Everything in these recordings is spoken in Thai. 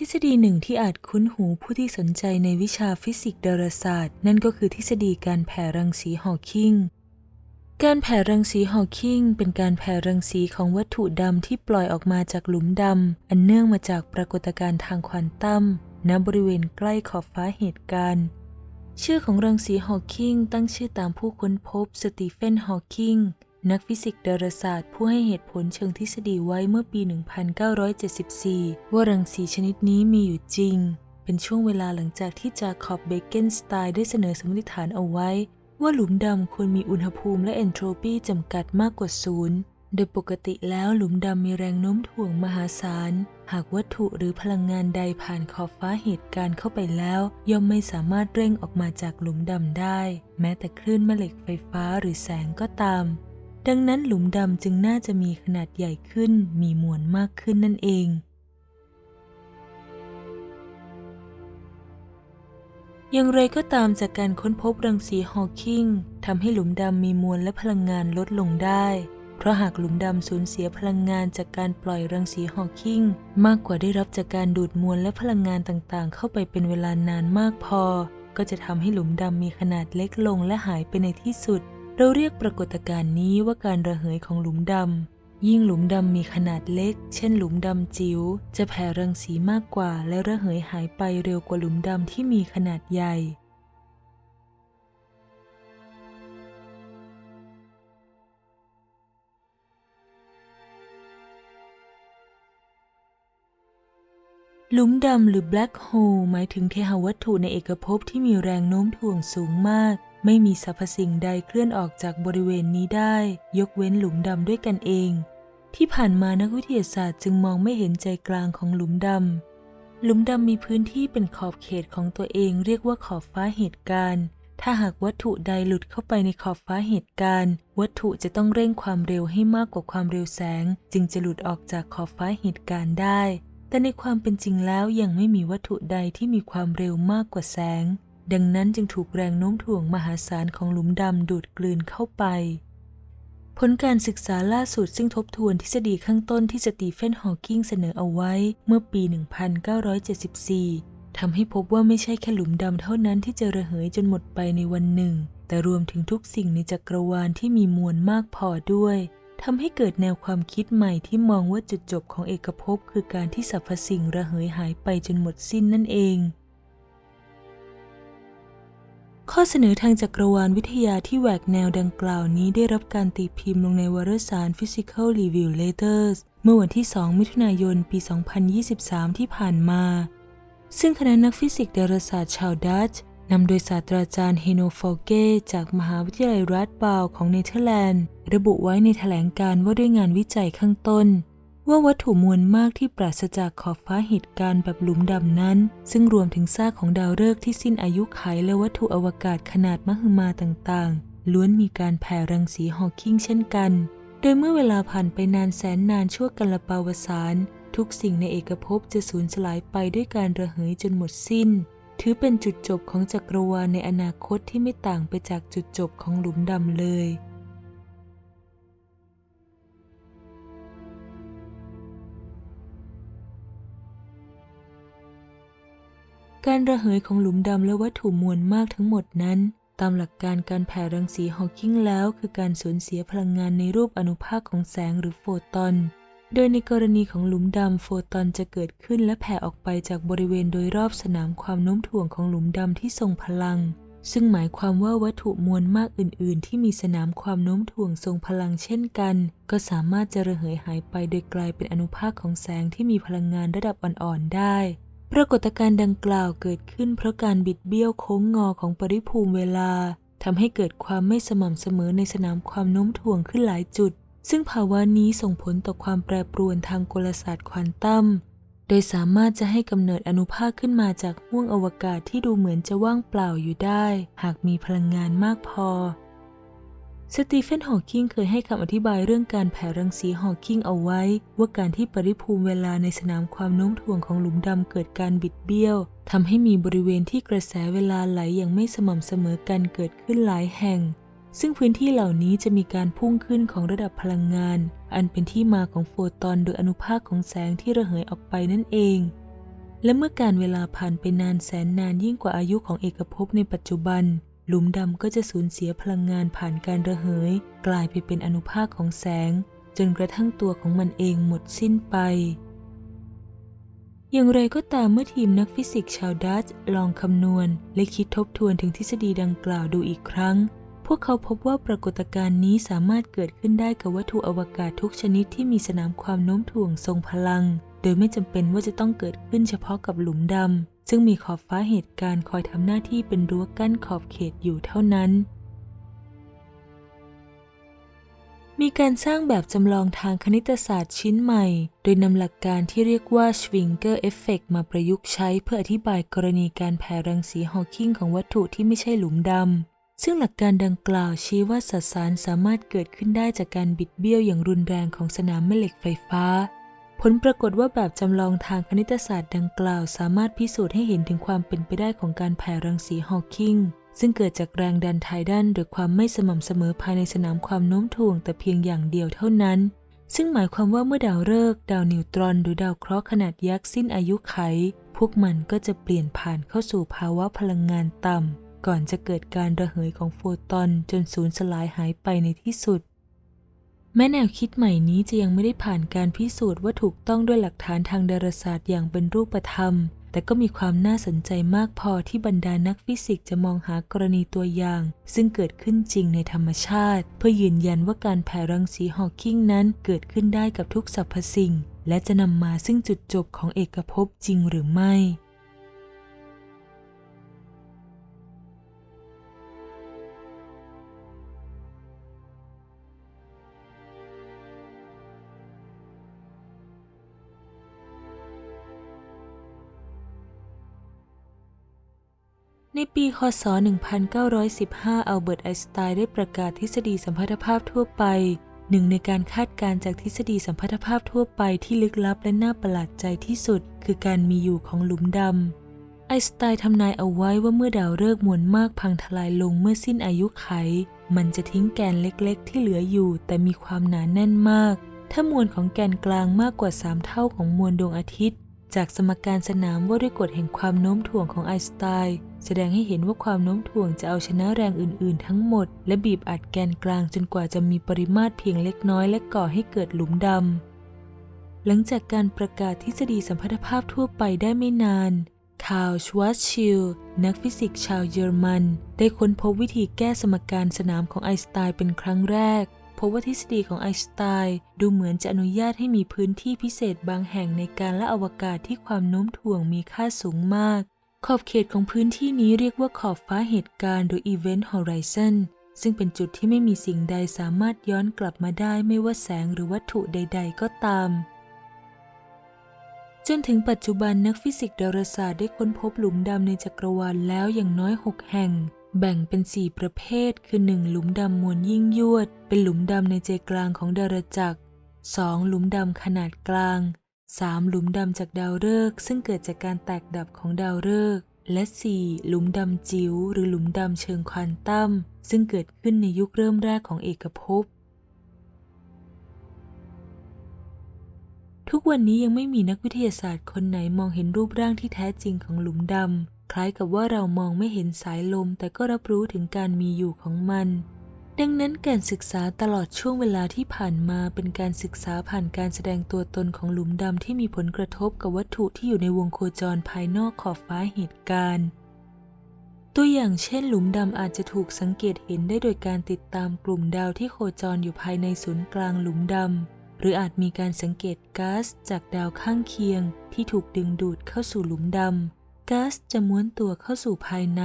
ทฤษฎีหนึ่งที่อาจคุ้นหูผู้ที่สนใจในวิชาฟิสิกส์ดาราศาสตร์ นั่นก็คือทฤษฎีการแผ่รังสีฮอว์กิงการแผ่รังสีฮอว์กิงเป็นการแผ่รังสีของวัตถุดำที่ปล่อยออกมาจากหลุมดำ อันเนื่องมาจากปรากฏการณ์ทางควอนตัมณบริเวณใกล้ขอบฟ้าเหตุการณ์ ชื่อของรังสีฮอว์กิงตั้งชื่อตามผู้ค้นพบสตีเฟนฮอว์กิง นักฟิสิกส์ดาราศาสตร์ผู้ให้เหตุผลเชิงทฤษฎีไว้เมื่อปี 1974 ว่ารังสีชนิดนี้มีอยู่จริง เป็นช่วงเวลาหลังจากที่จาคอบเบเกนสไตน์ได้เสนอสมมติฐานเอาไว้ ว่าหลุมดำควรมีอุณหภูมิและเอนโทรปีจำกัดมากกว่าศูนย์โดยปกติแล้วหลุมดำมีแรงโน้มถ่วงมหาศาล หากวัตถุหรือพลังงานใดผ่านขอบฟ้าเหตุการณ์เข้าไปแล้ว ย่อมไม่สามารถเร่งออกมาจากหลุมดำได้ แม้แต่คลื่นแม่เหล็กไฟฟ้าหรือแสงก็ตาม ดังนั้นหลุมดำจึงน่าจะมีขนาดใหญ่ขึ้น มีมวลมากขึ้นนั่นเอง อย่างไรก็ตามจากการค้นพบรังสีฮอว์กิงทำให้หลุมดำมีมวลและพลังงานลดลงได้ เพราะหากหลุมดำสูญเสียพลังงานจากการปล่อยรังสีฮอว์กิงมากกว่าได้รับจากการดูดมวลและพลังงานต่างๆ เข้าไปเป็นเวลานานมากพอ ก็จะทำให้หลุมดำมีขนาดเล็กลงและหายไปในที่สุด เราเรียกปรากฏการณ์นี้ว่าการระเหยของหลุมดำ ยิ่งหลุมดำมีขนาดเล็ก เช่นหลุมดำจิ๋ว จะแผ่รังสีมากกว่า และระเหยหายไปเร็วกว่าหลุมดำที่มีขนาดใหญ่ หลุมดำหรือ black hole หมายถึงเทหวัตถุในเอกภพที่มีแรงโน้มถ่วงสูงมาก ไม่มีสรรพสิ่งใดเคลื่อนออกจากบริเวณนี้ได้ ยกเว้นหลุมดำด้วยกันเอง ที่ผ่านมานักวิทยาศาสตร์จึงมองไม่เห็นใจกลางของหลุมดำ หลุมดำมีพื้นที่เป็นขอบเขตของตัวเองเรียกว่าขอบฟ้าเหตุการณ์ ถ้าหากวัตถุใดหลุดเข้าไปในขอบฟ้าเหตุการณ์ วัตถุจะต้องเร่งความเร็วให้มากกว่าความเร็วแสง จึงจะหลุดออกจากขอบฟ้าเหตุการณ์ได้ แต่ในความเป็นจริงแล้วยังไม่มีวัตถุใดที่มีความเร็วมากกว่าแสง ดังนั้นจึงถูกแรงโน้มถ่วงมหาศาลของหลุมดำดูดกลืนเข้าไป ผลการศึกษาล่าสุดซึ่งทบทวนทฤษฎีข้างต้นที่สตีเฟนฮอว์กิงเสนอเอาไว้เมื่อปี 1974 ทำให้พบว่าไม่ใช่แค่หลุมดำเท่านั้นที่จะระเหยจนหมดไปในวันหนึ่ง แต่รวมถึงทุกสิ่งในจักรวาลที่มีมวลมากพอด้วยทำให้เกิดแนวความคิดใหม่ที่มองว่าจุดจบของเอกภพคือการที่สรรพสิ่งระเหยหายไปจนหมดสิ้นนั่นเอง ข้อเสนอทางจักรวาลวิทยาที่แหวกแนวดังกล่าวนี้ได้รับการตีพิมพ์ลงในวารสาร Physical Review Letters เมื่อวันที่ 2 มิถุนายน ปี 2023 ที่ผ่านมา ซึ่งคณะนักฟิสิกส์ดาราศาสตร์ชาวดัตช์นำโดยศาสตราจารย์เฮโนฟอลเกจากมหาวิทยาลัยรัฐบาวของเนเธอร์แลนด์ ระบุไว้ในแถลงการ์ว่าด้วยงานวิจัยข้างต้น ว่าวัตถุมวลมากที่ปราศจากขอบฟ้าเหตุการณ์แบบหลุมดำนั้น ซึ่งรวมถึงซากของดาวฤกษ์ที่สิ้นอายุขัยและวัตถุอวกาศขนาดมหึมาต่างๆ ล้วนมีการแผ่รังสีฮอว์กิงเช่นกัน โดยเมื่อเวลาผ่านไปนานแสนนานชั่วกัลปาวสารทุกสิ่งในเอกภพจะสูญสลายไปด้วยการระเหยจนหมดสิ้น ถือเป็นจุดจบของจักรวาลในอนาคตที่ไม่ต่างไปจากจุดจบของหลุมดำเลย การระเหยของหลุมดำและวัตถุมวลมากทั้งหมดนั้น ตามหลักการการแผ่รังสีฮอว์กิงแล้ว คือการสูญเสียพลังงานในรูปอนุภาคของแสงหรือโฟตอน โดยในกรณีของหลุมดำโฟตอนจะเกิดขึ้นและแผ่ออกไปจากบริเวณโดยรอบสนามความโน้มถ่วงของหลุมดำที่ทรงพลัง ซึ่งหมายความว่าวัตถุมวลมากอื่น ๆ ที่มีสนามความโน้มถ่วงทรงพลังเช่นกัน ก็สามารถจะระเหยหายไปโดยกลายเป็นอนุภาคของแสงที่มีพลังงานระดับอ่อน ๆ ได้ ปรากฏการณ์ดังกล่าวเกิดขึ้นเพราะการบิดเบี้ยวโค้งงอของปริภูมิเวลาทำให้เกิดความไม่สม่ำเสมอในสนามความโน้มถ่วงขึ้นหลายจุด ซึ่งภาวะนี้ส่งผลต่อความแปรปรวนทางกลศาสตร์ควอนตัม โดยสามารถจะให้กำเนิดอนุภาคขึ้นมาจากห้วงอวกาศที่ดูเหมือนจะว่างเปล่าอยู่ได้ หากมีพลังงานมากพอ สตีเฟนฮอว์กิงเคยให้คำอธิบายเรื่องการแผ่รังสีฮอว์กิงเอาไว้ ว่าการที่ปริภูมิเวลาในสนามความโน้มถ่วงของหลุมดำเกิดการบิดเบี้ยวทำให้มีบริเวณที่กระแสเวลาไหลอย่างไม่สม่ำเสมอกันเกิดขึ้นหลายแห่ง ซึ่งพื้นที่เหล่านี้จะมีการพุ่งขึ้นของระดับพลังงาน อันเป็นที่มาของโฟตอนโดยอนุภาคของแสงที่ระเหยออกไปนั่นเอง และเมื่อการเวลาผ่านไปนานแสนนานยิ่งกว่าอายุของเอกภพในปัจจุบัน หลุมดำก็จะสูญเสียพลังงานผ่านการระเหย กลายไปเป็นอนุภาคของแสง จนกระทั่งตัวของมันเองหมดสิ้นไป อย่างไรก็ตามเมื่อทีมนักฟิสิกส์ชาวดัตช์ลองคำนวณ และคิดทบทวนถึงทฤษฎีดังกล่าวดูอีกครั้ง พวกเขาพบว่าปรากฏการณ์นี้สามารถเกิดขึ้นได้กับวัตถุอวกาศทุกชนิดที่มีสนามความโน้มถ่วงทรงพลัง โดยไม่จำเป็นว่าจะต้องเกิดขึ้นเฉพาะกับหลุมดำ ซึ่งมีขอบฟ้าเหตุการณ์คอยทำหน้าที่เป็นรั้วกั้นขอบเขตอยู่เท่านั้น มีการสร้างแบบจำลองทางคณิตศาสตร์ชิ้นใหม่ โดยนำหลักการที่เรียกว่า Schwinger Effect มาประยุกต์ใช้เพื่ออธิบายกรณีการแผ่รังสีฮอว์กิงของวัตถุที่ไม่ใช่หลุมดำ ซึ่งหลักการดังกล่าวชี้ว่าสสารสามารถเกิดขึ้นได้จากการบิดเบี้ยวอย่างรุนแรงของสนามแม่เหล็กไฟฟ้า ผลปรากฏว่าแบบจำลองทางคณิตศาสตร์ดังกล่าว สามารถพิสูจน์ให้เห็นถึงความเป็นไปได้ของการแผ่รังสีฮอว์กิงซึ่งเกิดจากแรงดันไทดันหรือความไม่สม่ำเสมอภายในสนามความโน้มถ่วงแต่เพียงอย่างเดียวเท่านั้น ซึ่งหมายความว่าเมื่อดาวฤกษ์ดาวนิวตรอน หรือดาวเคราะห์ขนาดยักษ์สิ้นอายุไข พวกมันก็จะเปลี่ยนผ่านเข้าสู่ภาวะพลังงานต่ำก่อนจะเกิดการระเหยของโฟตอนจนสูญสลายหายไปในที่สุด แม้แนวคิดใหม่นี้จะยังไม่ได้ผ่านการพิสูจน์ว่าถูกต้องด้วยหลักฐานทางดาราศาสตร์อย่างเป็นรูปธรรม แต่ก็มีความน่าสนใจมากพอที่บรรดานักฟิสิกส์จะมองหากรณีตัวอย่าง ซึ่งเกิดขึ้นจริงในธรรมชาติ เพื่อยืนยันว่าการแผ่รังสีฮอว์กิงนั้นเกิดขึ้นได้กับทุกสรรพสิ่ง และจะนำมาซึ่งจุดจบของเอกภพจริงหรือไม่ ในปี คศ 1915 อัลเบิร์ต ไอน์สไตน์ได้ประกาศทฤษฎีสัมพัทธภาพทั่วไป หนึ่งในการคาดการณ์จากทฤษฎีสัมพัทธภาพทั่วไปที่ลึกลับและน่าประหลาดใจที่สุด คือการมีอยู่ของหลุมดำ ไอน์สไตน์ทำนายเอาไว้ว่าเมื่อดาวฤกษ์มวลมากพังทลายลงเมื่อสิ้นอายุไข มันจะทิ้งแกนเล็กๆ ที่เหลืออยู่ แต่มีความหนาแน่นมาก ถ้ามวลของแกนกลางมากกว่า 3 เท่าของมวลดวงอาทิตย์ จากสมการสนามว่าด้วยกฎแห่งความโน้มถ่วงของไอน์สไตน์แสดงให้เห็นว่าความโน้มถ่วงจะเอาชนะแรงอื่น ๆ ทั้งหมด และบีบอัดแกนกลางจนกว่าจะมีปริมาตรเพียงเล็กน้อยและก่อให้เกิดหลุมดำ หลังจากการประกาศทฤษฎีสัมพัทธภาพทั่วไปได้ไม่นานคาร์ลชวาร์ซชิลด์นักฟิสิกส์ชาวเยอรมัน ได้ค้นพบวิธีแก้สมการสนามของไอน์สไตน์เป็นครั้งแรก พบว่าทฤษฎีของไอน์สไตน์ดูเหมือนจะอนุญาตให้มีพื้นที่พิเศษบางแห่งในการละอวกาศที่ความโน้มถ่วงมีค่าสูงมาก ขอบเขตของพื้นที่นี้เรียกว่าขอบฟ้าเหตุการณ์หรือ Event Horizon ซึ่งเป็นจุดที่ไม่มีสิ่งใดสามารถย้อนกลับมาได้ไม่ว่าแสงหรือวัตถุใด ๆ ก็ตาม จนถึงปัจจุบันนักฟิสิกส์ดาราศาสตร์ได้ค้นพบหลุมดำในจักรวาลแล้วอย่างน้อย 6 แห่ง แบ่งเป็น4ประเภทคือ 1. หลุมดำมวลยิ่งยวด เป็นหลุมดำในใจกลางของดาราจักร 2. หลุมดำขนาดกลาง 3. หลุมดำจากดาวฤกษ์ซึ่งเกิดจากการแตกดับของดาวฤกษ์และ 4. หลุมดำจิ๋วหรือหลุมดำเชิงควอนตัมซึ่งเกิดขึ้นในยุคเริ่มแรกของเอกภพทุกวันนี้ยังไม่มีนักวิทยาศาสตร์คนไหนมองเห็นรูปร่างที่แท้จริงของหลุมดำ คล้ายกับว่าเรามองไม่เห็นสายลมแต่ก็รับรู้ถึงการมีอยู่ของมัน ดังนั้นการศึกษาตลอดช่วงเวลาที่ผ่านมาเป็นการศึกษาผ่านการแสดงตัวตนของหลุมดำที่มีผลกระทบกับวัตถุที่อยู่ในวงโคจรภายนอกขอบฟ้าเหตุการณ์ ตัวอย่างเช่น หลุมดำอาจจะถูกสังเกตเห็นได้โดยการติดตามกลุ่มดาวที่โคจรอยู่ภายในศูนย์กลางหลุมดำหรืออาจมีการสังเกตก๊าซจากดาวข้างเคียง ที่ถูกดึงดูดเข้าสู่หลุมดำ ก๊าซจะม้วนตัวเข้าสู่ภายใน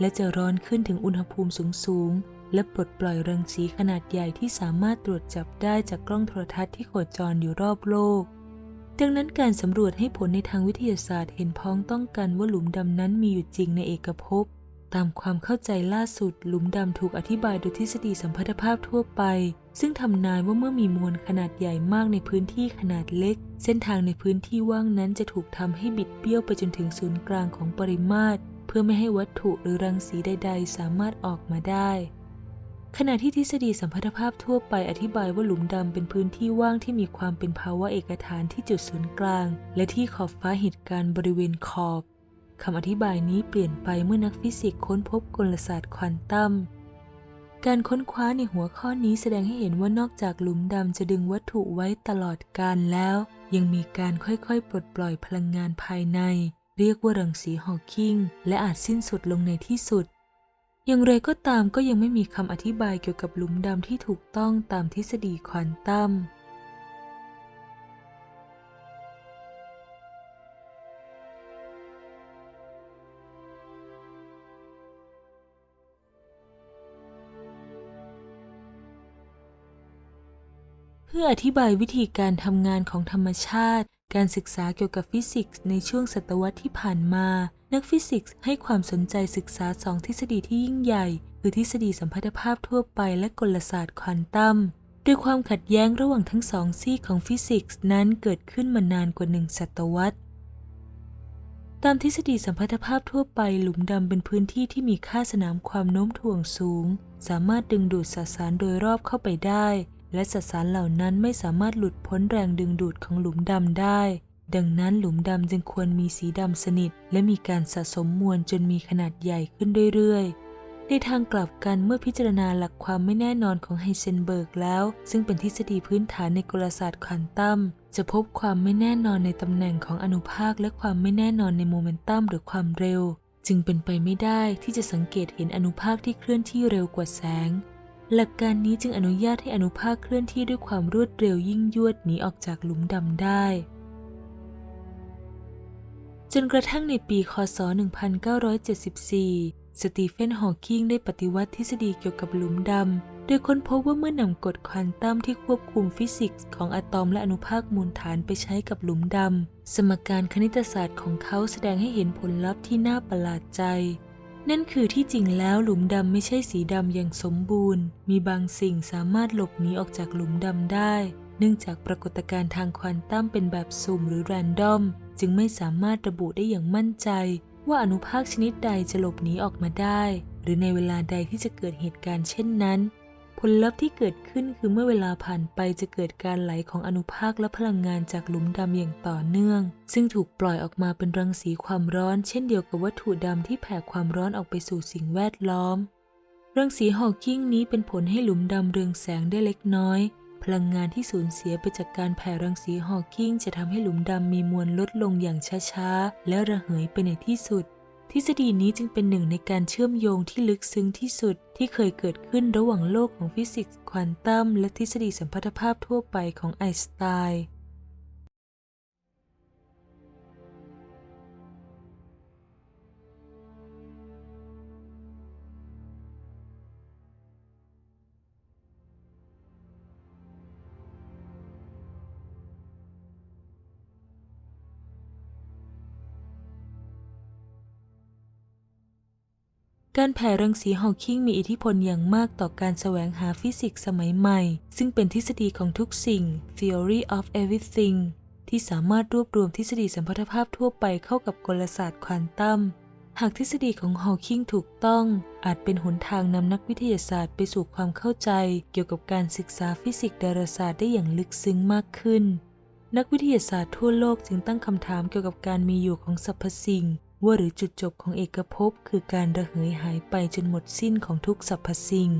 และจะร้อนขึ้นถึงอุณหภูมิสูงๆ และปลดปล่อยรังสีขนาดใหญ่ที่สามารถตรวจจับได้จากกล้องโทรทัศน์ที่โคจรอยู่รอบโลก ดังนั้นการสำรวจให้ผลในทางวิทยาศาสตร์เห็นพ้องต้องกันว่าหลุมดำนั้นมีอยู่จริงในเอกภพ ตามความเข้าใจล่าสุด หลุมดำถูกอธิบายโดยทฤษฎีสัมพัทธภาพทั่วไป ซึ่งทำนายว่าเมื่อมีมวลขนาดใหญ่มากในพื้นที่ขนาดเล็ก เส้นทางในพื้นที่ว่างนั้นจะถูกทำให้บิดเบี้ยวไปจนถึงศูนย์กลางของปริมาตร เพื่อไม่ให้วัตถุหรือรังสีใด ๆ สามารถออกมาได้ขณะที่ทฤษฎีสัมพัทธภาพทั่วไปอธิบายว่าหลุมดำเป็นพื้นที่ว่างที่มีความเป็นภาวะเอกฐานที่จุดศูนย์กลาง และที่ขอบฟ้าเหตุการณ์บริเวณขอบ คำอธิบายนี้เปลี่ยนไปเมื่อนักฟิสิกส์ค้นพบกลศาสตร์ควอนตัม การค้นคว้าในหัวข้อนี้แสดงให้เห็นว่านอกจากหลุมดำจะดึงวัตถุไว้ตลอดกาลแล้ว ยังมีการค่อยๆ ปลดปล่อยพลังงานภายใน เรียกว่ารังสีฮอว์กิงและอาจสิ้นสุดลงในที่สุด อย่างไรก็ตามก็ยังไม่มีคำอธิบายเกี่ยวกับหลุมดำที่ถูกต้องตามทฤษฎีควอนตัม พื่ออธิบายวิธีการทำงานของธรรมชาติ การศึกษาเกี่ยวกับฟิสิกส์ในช่วงศตวรรษที่ผ่านมา นักฟิสิกส์ให้ความสนใจศึกษาสองทฤษฎีที่ยิ่งใหญ่ คือทฤษฎีสัมพัทธภาพทั่วไปและกลศาสตร์ควอนตัมโดยความขัดแย้งระหว่างทั้งสองซีกของฟิสิกส์นั้นเกิดขึ้นมานานกว่าหนึ่งศตวรรษตามทฤษฎีสัมพัทธภาพทั่วไปหลุมดำเป็นพื้นที่ที่มีค่าสนามความโน้มถ่วงสูง สามารถดึงดูดสสารโดยรอบเข้าไปได้ และสสารเหล่านั้นไม่สามารถหลุดพ้นแรงดึงดูดของหลุมดำได้ ดังนั้นหลุมดำจึงควรมีสีดำสนิท และมีการสะสมมวลจนมีขนาดใหญ่ขึ้นเรื่อยๆ ในทางกลับกันเมื่อพิจารณาหลักความไม่แน่นอนของไฮเซนเบิร์กแล้ว ซึ่งเป็นทฤษฎีพื้นฐานในกลศาสตร์ควอนตัมจะพบความไม่แน่นอนในตำแหน่งของอนุภาค และความไม่แน่นอนในโมเมนตัมหรือความเร็ว จึงเป็นไปไม่ได้ที่จะสังเกตเห็นอนุภาคที่เคลื่อนที่เร็วกว่าแสง หลักการนี้จึงอนุญาตให้อนุภาคเคลื่อนที่ด้วยความรวดเร็วยิ่งยวดหนีออกจากหลุมดำได้ จนกระทั่งในปีคศ 1974 สตีเฟน ฮอว์กิงได้ปฏิวัติทฤษฎีเกี่ยวกับหลุมดำ โดยค้นพบว่าเมื่อนำกฎควอนตัมที่ควบคุมฟิสิกส์ของอะตอมและอนุภาคมูลฐานไปใช้กับหลุมดำ สมการคณิตศาสตร์ของเขาแสดงให้เห็นผลลัพธ์ที่น่าประหลาดใจ นั่นคือที่จริงแล้วหลุมดำไม่ใช่สีดำอย่างสมบูรณ์ มีบางสิ่งสามารถหลบหนีออกจากหลุมดำได้ เนื่องจากปรากฏการณ์ทางควอนตัมเป็นแบบสุ่มหรือแรนดอม จึงไม่สามารถระบุได้อย่างมั่นใจ ว่าอนุภาคชนิดใดจะหลบหนีออกมาได้ หรือในเวลาใดที่จะเกิดเหตุการณ์เช่นนั้น ลลัพธ์ที่เกิดขึ้นคือเมื่อเวลาผ่านไปจะเกิดการไหลของอนุภาคและพลังงานจากหลุมดำอย่างต่อเนื่อง ซึ่งถูกปล่อยออกมาเป็นรังสีความร้อน เช่นเดียวกับวัตถุดำที่แผ่ความร้อนออกไปสู่สิ่งแวดล้อม รังสีฮอว์กิงนี้เป็นผลให้หลุมดำเรืองแสงได้เล็กน้อย พลังงานที่สูญเสียไปจากการแผ่รังสีฮอว์กิงจะทำให้หลุมดำมีมวลลดลงอย่างช้าๆและระเหยไปในที่สุด ทฤษฎีนี้จึงเป็นหนึ่งในการเชื่อมโยงที่ลึกซึ้งที่สุดที่เคยเกิดขึ้นระหว่างโลกของฟิสิกส์ควอนตัมและทฤษฎีสัมพัทธภาพทั่วไปของไอน์สไตน์ การแผ่รังสีฮอว์กิงมีอิทธิพลอย่างมากต่อการแสวงหาฟิสิกส์สมัยใหม่ ซึ่งเป็นทฤษฎีของทุกสิ่ง theory of everything ที่สามารถรวบรวมทฤษฎีสัมพัทธภาพทั่วไปเข้ากับกลศาสตร์ควอนตัม หากทฤษฎีของฮอว์กิงถูกต้อง อาจเป็นหนทางนำนักวิทยาศาสตร์ไปสู่ความเข้าใจ เกี่ยวกับการศึกษาฟิสิกส์ดาราศาสตร์ได้อย่างลึกซึ้งมากขึ้น นักวิทยาศาสตร์ทั่วโลกจึงตั้งคำถามเกี่ยวกับการมีอยู่ของสรรพสิ่ง ว่าหรือจุดจบของเอกภพคือการระเหยหายไปจนหมดสิ้นของทุกสรรพสิ่ง